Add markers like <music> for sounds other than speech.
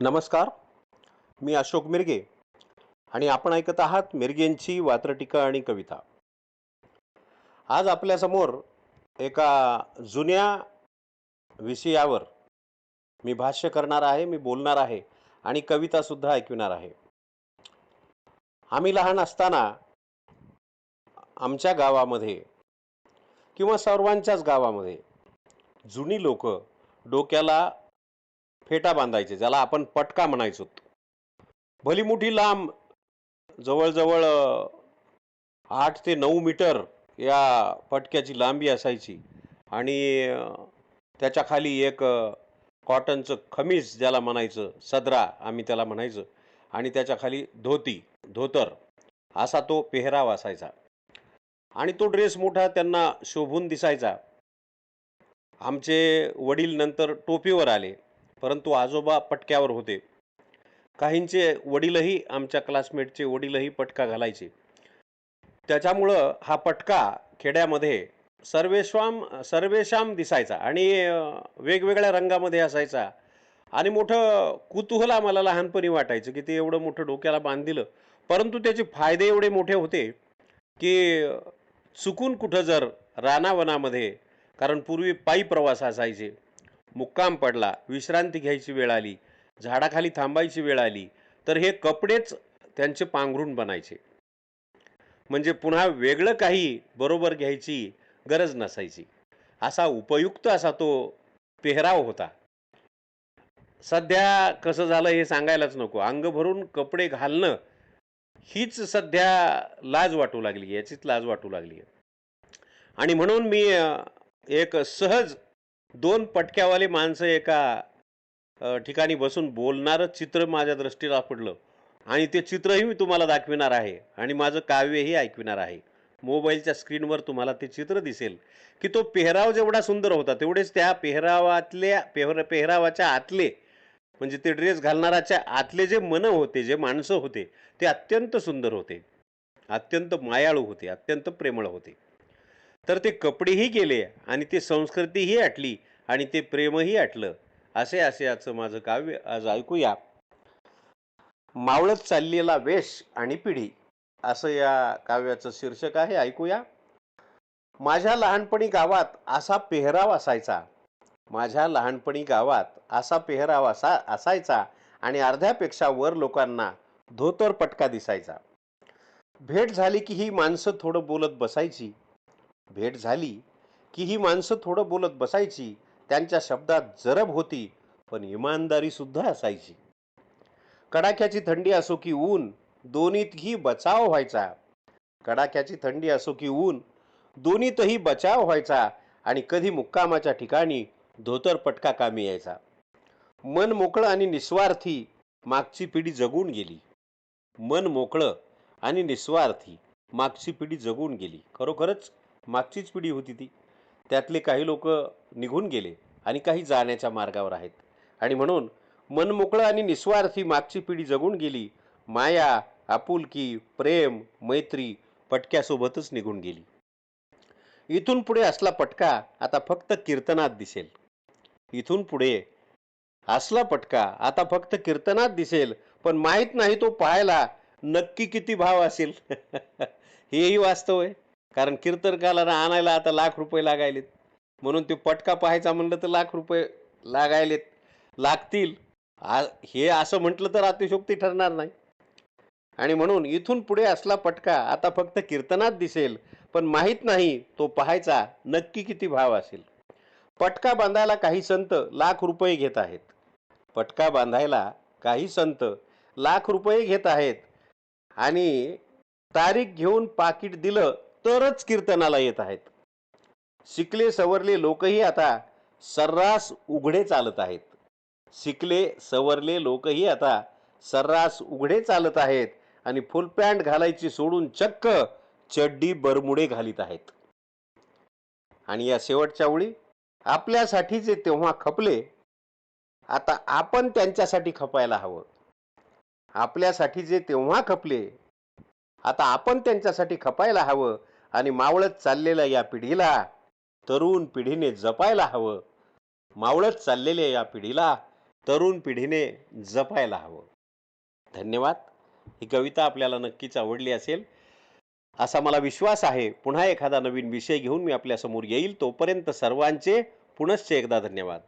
नमस्कार. मी अशोक मिरगे आणि आपण ऐकत आहात मिरगेंची वात्रटिका आणि कविता. आज आपल्यासमोर एका जुन्या विषयावर मी भाष्य करणार आहे मी बोलणार आहे आणि कवितासुद्धा ऐकविणार आहे. आम्ही लहान असताना आमच्या गावामध्ये किंवा सर्वांच्याच गावामध्ये जुनी लोक डोक्याला फेटा बांधायचे ज्याला आपण पटका म्हणायचो. भली मोठी लांब जवळजवळ आठ ते नऊ मीटर या पटक्याची लांबी असायची. आणि त्याच्याखाली एक कॉटनचं खमीस ज्याला म्हणायचं सदरा आम्ही त्याला म्हणायचं. आणि त्याच्याखाली धोती धोतर असा तो पेहराव असायचा. आणि तो ड्रेस मोठा त्यांना शोभून दिसायचा. आमचे वडील नंतर टोपीवर आले. परंतु आजोबा पटक्यावर होते. काहींचे वडीलही आमच्या क्लासमेटचे वडीलही पटका घालायचे. त्याच्यामुळं हा पटका खेड्यामध्ये सर्वेश्वाम सर्वेशाम दिसायचा आणि वेगवेगळ्या रंगामध्ये असायचा. आणि मोठं कुतूहल आम्हाला लहानपणी वाटायचं की ते एवढं मोठं डोक्याला बांधिलं परंतु त्याचे फायदे एवढे मोठे होते की चुकून कुठं जर रानावनामध्ये कारण पूर्वी पायी प्रवास असायचे. मुक्काम पडला विश्रांती घ्यायची वेळ आली झाडाखाली थांबायची वेळ आली तर हे कपडेच त्यांचे पांघरून बनायचे. म्हणजे पुन्हा वेगळं काही बरोबर घ्यायची गरज नसायची. असा उपयुक्त असा तो पेहराव होता. सध्या कसं झालं हे सांगायलाच नको. अंग भरून कपडे घालणं हीच सध्या लाज वाटू लागली याचीच लाज वाटू लागली आणि म्हणून मी एक सहज दोन पटक्यावाले माणसं एका ठिकाणी बसून बोलणारं चित्र माझ्या दृष्टीला पडलं. आणि ते चित्रही मी तुम्हाला दाखविणार आहे आणि माझं काव्यही ऐकविणार आहे. मोबाईलच्या स्क्रीनवर तुम्हाला ते चित्र दिसेल की तो पेहराव जेवढा सुंदर होता तेवढेच त्या पेहरावातल्या पेहर पेहरावाच्या आतले म्हणजे ते ड्रेस घालणाराच्या आतले जे मन होते जे माणसं होते ते अत्यंत सुंदर होते. अत्यंत मायाळू होते अत्यंत प्रेमळ होते. तर ते कपडेही गेले आणि ते संस्कृतीही आटली आणि ते प्रेमही आटलं. असे असे याचं माझं काव्य. आज ऐकूया. मावळत चाललेला वेश आणि पिढी. असं या काव्याचं शीर्षक आहे. ऐकूया. माझ्या लहानपणी गावात असा पेहराव असायचा. माझ्या लहानपणी गावात असा पेहराव असा असायचा आणि अर्ध्यापेक्षा वर लोकांना धोतर पटका दिसायचा. भेट झाली की ही माणसं थोडं बोलत बसायची. भेट झाली की ही माणसं थोडं बोलत बसायची त्यांच्या शब्दात जरब होती पण इमानदारी सुद्धा असायची. कडाक्याची थंडी असो की ऊन दोन्हीतही बचाव व्हायचा. कडाक्याची थंडी असो की ऊन दोन्हीतही बचाव व्हायचा आणि कधी मुक्कामाच्या ठिकाणी धोतर पटका कामी यायचा. मन मोकळं आणि निस्वार्थी मागची पिढी जगून गेली. मन मोकळं आणि निस्वार्थी मागची पिढी जगून गेली. खरोखरच मागचीच पिढी होती ती. त्यातले काही लोक निघून गेले आणि काही जाण्याच्या मार्गावर आहेत. आणि म्हणून मनमोकळं आणि निस्वार्थी मागची पिढी जगून गेली माया आपुलकी प्रेम मैत्री पटक्यासोबतच निघून गेली. इथून पुढे असला पटका आता फक्त कीर्तनात दिसेल. इथून पुढे असला पटका आता फक्त कीर्तनात दिसेल पण माहीत नाही तो पाहायला नक्की किती भाव असेल. <laughs> हेही वास्तव आहे. कारण कीर्तनकाला आणायला आता लाख रुपये लागायलेत. म्हणून ते पटका पाहायचा म्हणलं तर लाख रुपये लागायलेत. लागतील. आ हे असं म्हटलं तर अतिशोक्ती ठरणार नाही. आणि म्हणून इथून पुढे असला पटका आता फक्त कीर्तनात दिसेल. पण माहीत नाही तो पाहायचा नक्की किती भाव असेल. पटका बांधायला काही संत लाख रुपये घेत आहेत. पटका बांधायला काही संत लाख रुपये घेत आहेत. आणि तारीख घेऊन पाकिट दिलं तरच कीर्तनाला येत आहेत. शिकले सवरले लोकही आता सर्रास उघडे चालत आहेत. शिकले सवरले लोकही आता सर्रास उघडे चालत आहेत आणि फुल पॅन्ट घालायची सोडून चक्क चड्डी बरमुडे घालीत आहेत. आणि या शेवटच्या ओळी आपल्यासाठी जे तेव्हा खपले आता आपण त्यांच्यासाठी खपायला हवं. आपल्यासाठी जे तेव्हा खपले आता आपण त्यांच्यासाठी खपायला हवं आणि मावळत चाललेल्या या पिढीला तरुण पिढीने जपायला हवं. मावळत चाललेल्या या पिढीला तरुण पिढीने जपायला हवं. धन्यवाद. ही कविता आपल्याला नक्कीच आवडली असेल. असा मला विश्वास आहे. पुन्हा एखादा नवीन विषय घेऊन मी आपल्यासमोर येईल. तोपर्यंत सर्वांचे पुनश्च एकदा धन्यवाद.